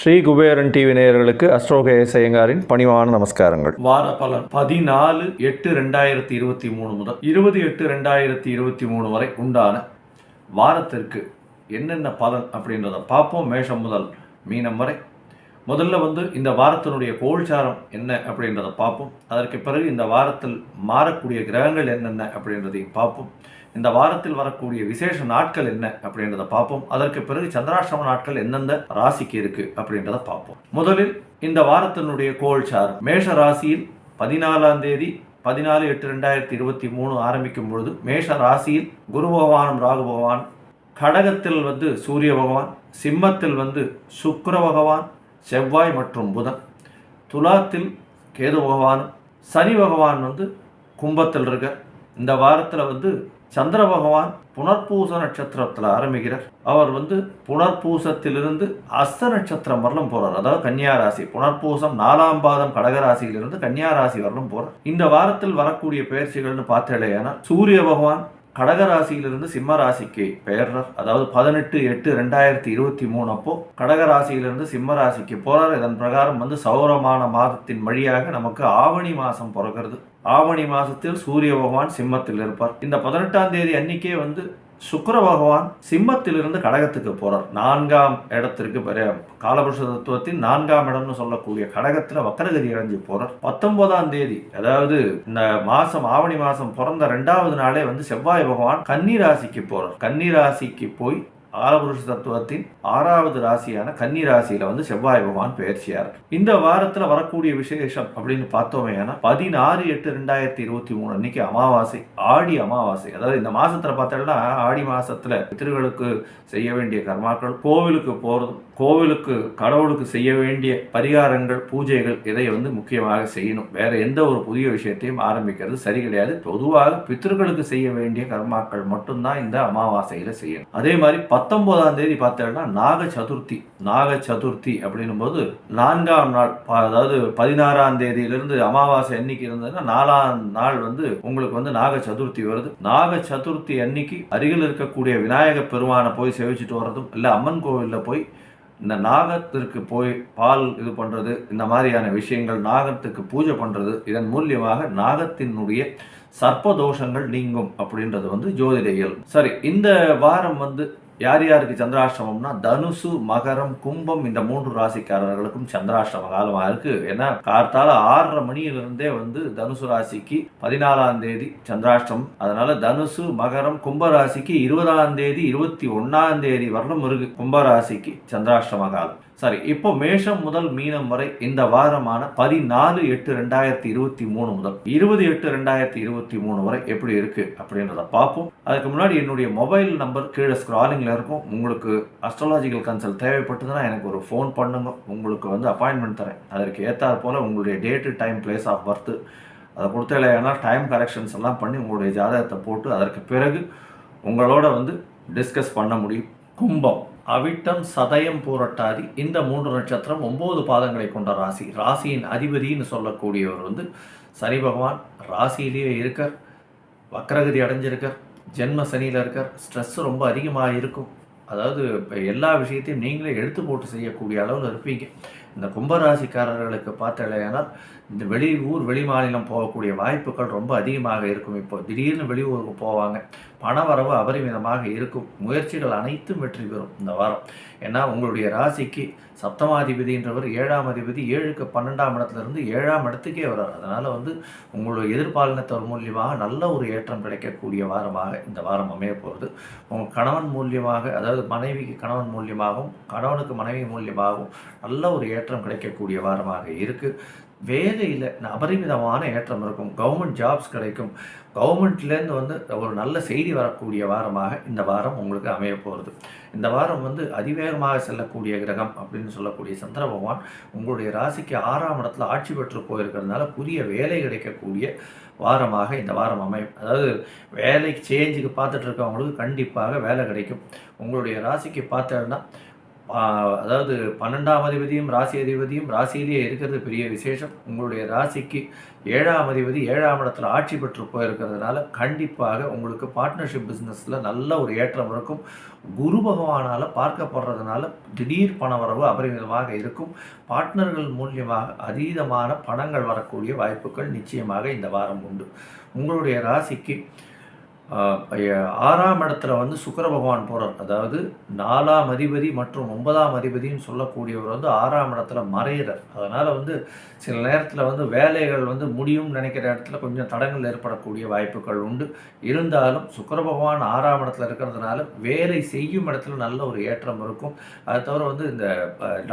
Sri Kuberan TV நேயர்களுக்கு அஸ்ட்ரோகேஎஸ் ஐயங்காரின் பணிவான நமஸ்காரங்கள். வார பலன். பதினாலு எட்டு ரெண்டாயிரத்தி இருபத்தி மூணு முதல் இருபது எட்டு ரெண்டாயிரத்தி இருபத்தி மூணு வரை உண்டான வாரத்திற்கு என்னென்ன பலன் அப்படின்றத பார்ப்போம். மேஷம் முதல் மீனம் வரை முதல்ல வந்து இந்த வாரத்தினுடைய கோல்சாரம் என்ன அப்படின்றத பார்ப்போம். அதற்கு பிறகு இந்த வாரத்தில் மாறக்கூடிய கிரகங்கள் என்னென்ன அப்படின்றதையும் பார்ப்போம். இந்த வாரத்தில் வரக்கூடிய விசேஷ நாட்கள் என்ன அப்படின்றத பார்ப்போம். அதற்கு பிறகு சந்திராஷ்டம நாட்கள் எந்தெந்த ராசிக்கு இருக்கு அப்படின்றத பார்ப்போம். முதலில் இந்த வாரத்தினுடைய கோல்சாரம். மேஷ ராசியில் பதினாலாம் தேதி பதினாலு எட்டு ரெண்டாயிரத்தி இருபத்தி மூணு ஆரம்பிக்கும் பொழுது மேஷ ராசியில் குரு பகவானும் ராகு பகவான் கடகத்தில் வந்து சூரிய பகவான் சிம்மத்தில் வந்து சுக்கர பகவான் செவ்வாய் மற்றும் புதன். துலாத்தில் கேது பகவானும் சனி பகவான் வந்து கும்பத்தில் இருக்க இந்த வாரத்தில் வந்து சந்திர பகவான் புனர்பூச நட்சத்திரத்தில் ஆரம்பிக்கிறார். அவர் வந்து புனர்பூசத்திலிருந்து அஸ்த நட்சத்திரம் வரலும் போகிறார் அதாவது கன்னியாராசி புனர்பூசம் நாலாம் பாதம் கடகராசியிலிருந்து கன்னியாராசி வரலும் போகிறார் இந்த வாரத்தில் வரக்கூடிய பயிற்சிகள்னு பார்த்தேன்னா சூரிய பகவான் கடகராசியிலிருந்து சிம்ம ராசிக்கு பெயர்றார் அதாவது பதினெட்டு எட்டு ரெண்டாயிரத்தி இருபத்தி மூணு அப்போ கடகராசியிலிருந்து சிம்ம ராசிக்கு போறார். இதன் பிரகாரம் வந்து சௌரமான மாதத்தின் வழியாக நமக்கு ஆவணி மாசம் பிறக்கிறது. ஆவணி மாதத்தில் சூரிய பகவான் சிம்மத்தில் இருப்பார். இந்த பதினெட்டாம் தேதி அன்னைக்கே வந்து சுக்கர பகவான் சிம்மத்திலிருந்து கடகத்துக்கு போகிறார் நான்காம் இடத்திற்கு பெரிய காலபுருஷ தத்துவத்தின் நான்காம் இடம்னு சொல்லக்கூடிய கடகத்தில் வக்கரகதி அடைஞ்சு போகிறார் பத்தொன்பதாம் தேதி அதாவது இந்த மாசம் ஆவணி மாசம் பிறந்த ரெண்டாவது நாளே வந்து செவ்வாய் பகவான் கன்னிராசிக்கு போகிறார் கன்னிராசிக்கு போய் ஆலபுருஷ தத்துவத்தின் ஆறாவது ராசியான கன்னி ராசியில வந்து செவ்வாய் பகவான் பயிற்சியார் இந்த வாரத்துல வரக்கூடிய விசேஷம் அப்படின்னு பார்த்தோமே பதினாறு எட்டு ரெண்டாயிரத்தி இருபத்தி மூணு அன்னைக்கு அமாவாசை ஆடி அமாவாசை. அதாவது இந்த மாசத்துல பார்த்தோம்னா ஆடி மாசத்துல பித்திருக்களுக்கு செய்ய வேண்டிய கர்மாக்கள் கோவிலுக்கு போறதும் கோவிலுக்கு கடவுளுக்கு செய்ய வேண்டிய பரிகாரங்கள் பூஜைகள் இதை வந்து முக்கியமாக செய்யணும். வேற எந்த ஒரு புதிய விஷயத்தையும் ஆரம்பிக்கிறது சரி கிடையாது. பொதுவாக பித்திருக்களுக்கு செய்ய வேண்டிய கர்மாக்கள் மட்டும்தான் இந்த அமாவாசையில செய்யணும். அதே மாதிரி பத்தொன்பதாம் தேதி பார்த்தோம்னா நாக சதுர்த்தி நாக சதுர்த்தி அப்படின்னும் போது நான்காம் நாள் அதாவது பதினாறாம் தேதியிலிருந்து அமாவாசை அன்னைக்கு இருந்ததுன்னா நாலாம் நாள் வந்து உங்களுக்கு வந்து நாக சதுர்த்தி வருது. நாக சதுர்த்தி அன்னைக்கு அருகில் இருக்கக்கூடிய விநாயக பெருமானை போய் சேவிச்சுட்டு வர்றதும் இல்லை அம்மன் கோவிலில் போய் இந்த நாகத்திற்கு போய் பால் இது பண்ணுறது இந்த மாதிரியான விஷயங்கள் நாகத்துக்கு பூஜை பண்ணுறது இதன் மூலியமாக நாகத்தினுடைய சர்ப்ப தோஷங்கள் நீங்கும் அப்படின்றது வந்து ஜோதிடையல் சரி இந்த வாரம் வந்து யார் யாருக்கு சந்திராஷ்டமம்னா தனுசு மகரம் கும்பம் இந்த மூன்று ராசிக்காரர்களுக்கும் சந்திராஷ்டம காலமாக இருக்கு. ஏன்னா கார்த்தால ஆறரை மணியிலிருந்தே வந்து தனுசு ராசிக்கு பதினாலாம் தேதி சந்திராஷ்டமம். அதனால தனுசு மகரம் கும்ப ராசிக்கு இருபதாம் தேதி இருபத்தி ஒன்னாம் தேதி வரலும் இருக்கு கும்ப ராசிக்கு சந்திராஷ்டம காலம். சாரி இப்போ மேஷம் முதல் மீனம் வரை இந்த வாரமான பதினாலு எட்டு ரெண்டாயிரத்தி இருபத்தி மூணு முதல் இருபது எட்டு ரெண்டாயிரத்தி இருபத்தி மூணு வரை எப்படி இருக்கு அப்படின்றத பார்ப்போம். அதுக்கு முன்னாடி என்னுடைய மொபைல் நம்பர் கீழே ஸ்க்ராலிங்கில் இருக்கும். உங்களுக்கு அஸ்ட்ராலாஜிக்கல் கன்சல்ட் தேவைப்பட்டதுன்னா எனக்கு ஒரு ஃபோன் பண்ணுங்க. உங்களுக்கு வந்து அப்பாயின்மெண்ட் தரேன். அதற்கு ஏற்றாற் போல் உங்களுடைய date time place of birth அதை கொடுத்த இல்லைன்னா டைம் கரெக்ஷன்ஸ் எல்லாம் பண்ணி உங்களுடைய ஜாதகத்தை போட்டு அதற்கு பிறகு உங்களோட வந்து டிஸ்கஸ் பண்ண முடியும். கும்பம். அவிட்டம் சதயம் பூரட்டாதி. இந்த மூன்று நட்சத்திரம் ஒன்பது பாதங்களை கொண்ட ராசி. ராசியின் அதிபதின்னு சொல்லக்கூடியவர் வந்து சனி பகவான். ராசியிலேயே இருக்கார். வக்ரகதி அடைஞ்சிருக்கார். ஜென்ம சனியில் இருக்கார். ஸ்ட்ரெஸ் ரொம்ப அதிகமாக இருக்கும். அதாவது இப்போ எல்லா விஷயத்தையும் நீங்களே எடுத்து போட்டு செய்யக்கூடிய அளவில் இருப்பீங்க. இந்த கும்பராசிக்காரர்களுக்கு பார்த்தலையானால் இந்த வெளி ஊர் வெளி மாநிலம் போகக்கூடிய வாய்ப்புகள் ரொம்ப அதிகமாக இருக்கும். இப்போ திடீர்னு வெளியூருக்கு போவாங்க. பணவரவு அபரிமிதமாக இருக்கும். முயற்சிகள் அனைத்தும் வெற்றி பெறும் இந்த வாரம். ஏன்னா உங்களுடைய ராசிக்கு சப்தமாதிபதின்றவர் ஏழாம் அதிபதி ஏழுக்கு பன்னெண்டாம் இடத்துலேருந்து ஏழாம் இடத்துக்கே வர்றார். அதனால் வந்து உங்களுடைய எதிர்பாலினத்தவர் மூலியமாக நல்ல ஒரு ஏற்றம் கிடைக்கக்கூடிய வாரமாக இந்த வாரம் அமைய போகிறது உங்கள் கணவன் மூலியமாக அதாவது மனைவிக்கு கணவன் மூலியமாகவும் கணவனுக்கு மனைவி மூலியமாகவும் நல்ல ஒரு ஏற்றம் கிடைக்கக்கூடிய வாரமாக இருக்குது வேலையில் அபரிமிதமான ஏற்றம் இருக்கும். கவர்மெண்ட் ஜாப்ஸ் கிடைக்கும். கவர்மெண்ட்லேருந்து வந்து ஒரு நல்ல செய்தி வரக்கூடிய வாரமாக இந்த வாரம் உங்களுக்கு அமைய போகிறது இந்த வாரம் வந்து அதிவேகமாக செல்லக்கூடிய கிரகம் அப்படின்னு சொல்லக்கூடிய சந்திர பகவான் உங்களுடைய ராசிக்கு ஆறாம் இடத்துல ஆட்சி பெற்று போயிருக்கிறதுனால புதிய வேலை கிடைக்கக்கூடிய வாரமாக இந்த வாரம் அமையும். அதாவது வேலைக்கு சேஞ்சுக்கு பார்த்துட்டு இருக்கவங்களுக்கு கண்டிப்பாக வேலை கிடைக்கும். உங்களுடைய ராசிக்கு பார்த்தோன்னா அதாவது பன்னெண்டாம் அதிபதியும் ராசி அதிபதியும் ராசியிலேயே இருக்கிறது பெரிய விசேஷம். உங்களுடைய ராசிக்கு ஏழாம் அதிபதி ஏழாம் இடத்துல ஆட்சி பெற்று போயிருக்கிறதுனால கண்டிப்பாக உங்களுக்கு பார்ட்னர்ஷிப் பிஸ்னஸில் நல்ல ஒரு ஏற்றம் இருக்கும். குரு பகவானால் பார்க்கப்படுறதுனால திடீர் பணவரவு அபரிமிதமாக இருக்கும். பார்ட்னர்கள் மூலியமாக அதீதமான பணங்கள் வரக்கூடிய வாய்ப்புகள் நிச்சயமாக இந்த வாரம் உண்டு. உங்களுடைய ராசிக்கு ஆறாம் இடத்துல வந்து சுக்கர பகவான் போகிறார் அதாவது நாலாம் அதிபதி மற்றும் ஒன்பதாம் அதிபதின்னு சொல்லக்கூடியவர் வந்து ஆறாம் இடத்துல மறையிறார். அதனால் வந்து சில நேரத்தில் வந்து வேலைகள் வந்து முடியும்னு நினைக்கிற இடத்துல கொஞ்சம் தடங்கள் ஏற்படக்கூடிய வாய்ப்புகள் உண்டு. இருந்தாலும் சுக்கர பகவான் ஆறாம் இடத்துல இருக்கிறதுனால வேலை செய்யும் இடத்துல நல்ல ஒரு ஏற்றம் இருக்கும். அது தவிர வந்து இந்த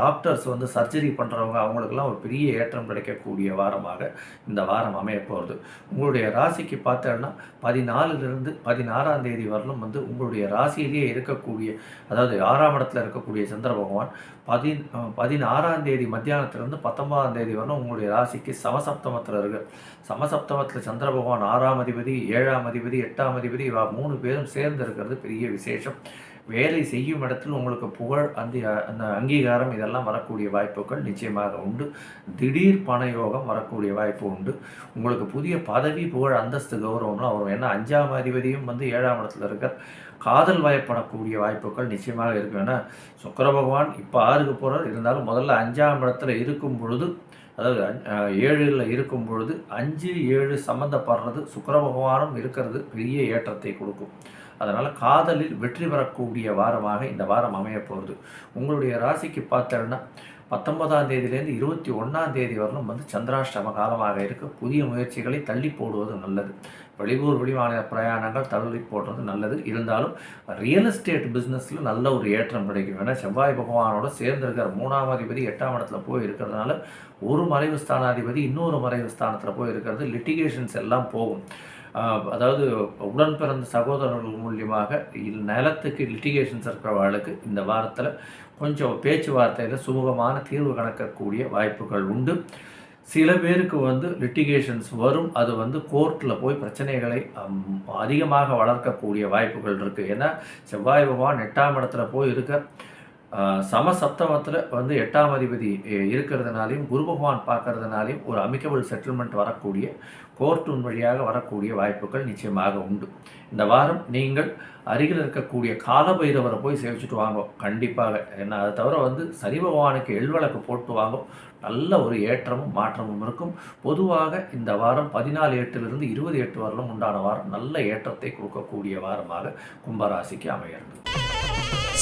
டாக்டர்ஸ் வந்து சர்ஜரி பண்ணுறவங்க அவங்களுக்கெல்லாம் ஒரு பெரிய ஏற்றம் கிடைக்கக்கூடிய வாரமாக இந்த வாரம் அமைய போகிறது உங்களுடைய ராசிக்கு பார்த்தோன்னா பதினாலுலேருந்து பதினாறாம் தேதி வரலும் வந்து உங்களுடைய ராசியிலேயே இருக்கக்கூடிய அதாவது ஆறாம் இடத்துல இருக்கக்கூடிய சந்திர பகவான் பதி பதினாறாம் தேதி மத்தியானத்துலேருந்து பத்தொன்பதாம் தேதி வரலும் உங்களுடைய ராசிக்கு சமசப்தமத்தில் இருக்கு. சமசப்தமத்தில் சந்திர பகவான் ஆறாம் அதிபதி ஏழாம் அதிபதி எட்டாம் அதிபதி இவா மூணு பேரும் சேர்ந்து இருக்கிறது பெரிய விசேஷம். வேலை செய்யும் இடத்தில் உங்களுக்கு புகழ் அந்த அந்த அங்கீகாரம் இதெல்லாம் வரக்கூடிய வாய்ப்புகள் நிச்சயமாக உண்டு. திடீர் பண யோகம் வரக்கூடிய வாய்ப்பு உண்டு. உங்களுக்கு புதிய பதவி புகழ் அந்தஸ்து கௌரவம்லாம் வரும். ஏன்னா அஞ்சாம் அதிபதியும் வந்து ஏழாம் இடத்துல இருக்கார். காதல் வயப்படக்கூடிய வாய்ப்புகள் நிச்சயமாக இருக்கும். ஏன்னா சுக்கர பகவான் இப்போ ஆறுக்கு போகிறார் இருந்தாலும் முதல்ல அஞ்சாம் இடத்துல இருக்கும் பொழுது அதாவது ஏழில் இருக்கும் பொழுது அஞ்சு ஏழு சம்மந்தப்படுறது சுக்கர பகவானும் இருக்கிறது பெரிய ஏற்றத்தை கொடுக்கும். அதனால் காதலில் வெற்றி பெறக்கூடிய வாரமாக இந்த வாரம் அமையப்போகுது உங்களுடைய ராசிக்கு பார்த்தோன்னா பத்தொன்பதாம் தேதியிலேருந்து இருபத்தி ஒன்றாம் தேதி வரலும் வந்து சந்திராஷ்டம காலமாக இருக்க. புதிய முயற்சிகளை தள்ளி போடுவது நல்லது. வெளியூர் வெளிமாநில பிரயாணங்கள் தள்ளி போடுறது நல்லது. இருந்தாலும் ரியல் எஸ்டேட் பிஸ்னஸில் நல்ல ஒரு ஏற்றம் கிடைக்கும். ஏன்னா செவ்வாய் பகவானோட சேர்ந்திருக்கிற மூணாம் அதிபதி எட்டாம் இடத்துல போய் இருக்கிறதுனால ஒரு மறைவு ஸ்தானாதிபதி இன்னொரு மறைவு ஸ்தானத்தில் போய் இருக்கிறது லிட்டிகேஷன்ஸ் எல்லாம் போகும். அதாவது உடன் பிறந்த சகோதரர்கள் மூலியமாக நிலத்துக்கு லிட்டிகேஷன்ஸ் இருக்கிறவர்களுக்கு இந்த வாரத்தில் கொஞ்சம் பேச்சுவார்த்தையில் சுமூகமான தீர்வு கணக்கக்கூடிய வாய்ப்புகள் உண்டு. சில பேருக்கு வந்து லிட்டிகேஷன்ஸ் வரும் அது வந்து கோர்ட்டில் போய் பிரச்சனைகளை அதிகமாக வளர்க்கக்கூடிய வாய்ப்புகள் இருக்குது ஏன்னா செவ்வாய் பகவான் எட்டாம் இடத்துல போய் இருக்க சமசப்தமத்தில் வந்து எட்டாம் அதிபதி இருக்கிறதுனாலையும் குரு பகவான் பார்க்கறதுனாலையும் ஒரு அமிக்கபிள் செட்டில்மெண்ட் வரக்கூடிய கோர்ட்டின் வழியாக வரக்கூடிய வாய்ப்புகள் நிச்சயமாக உண்டு. இந்த வாரம் நீங்கள் அருகில் இருக்கக்கூடிய காலபைரவரை போய் சேவிச்சுட்டு வாங்க. கண்டிப்பாக. ஏன்னா அதை தவிர வந்து சனி பகவானுக்கு எள்வழக்கு போட்டு வாங்க. நல்ல ஒரு ஏற்றமும் மாற்றமும் இருக்கும். பொதுவாக இந்த வாரம் பதினாலு எட்டிலிருந்து இருபது எட்டு வரலும் உண்டான வாரம். நல்ல ஏற்றத்தை கொடுக்கக்கூடிய வாரமாக கும்பராசிக்கு அமைகிறது.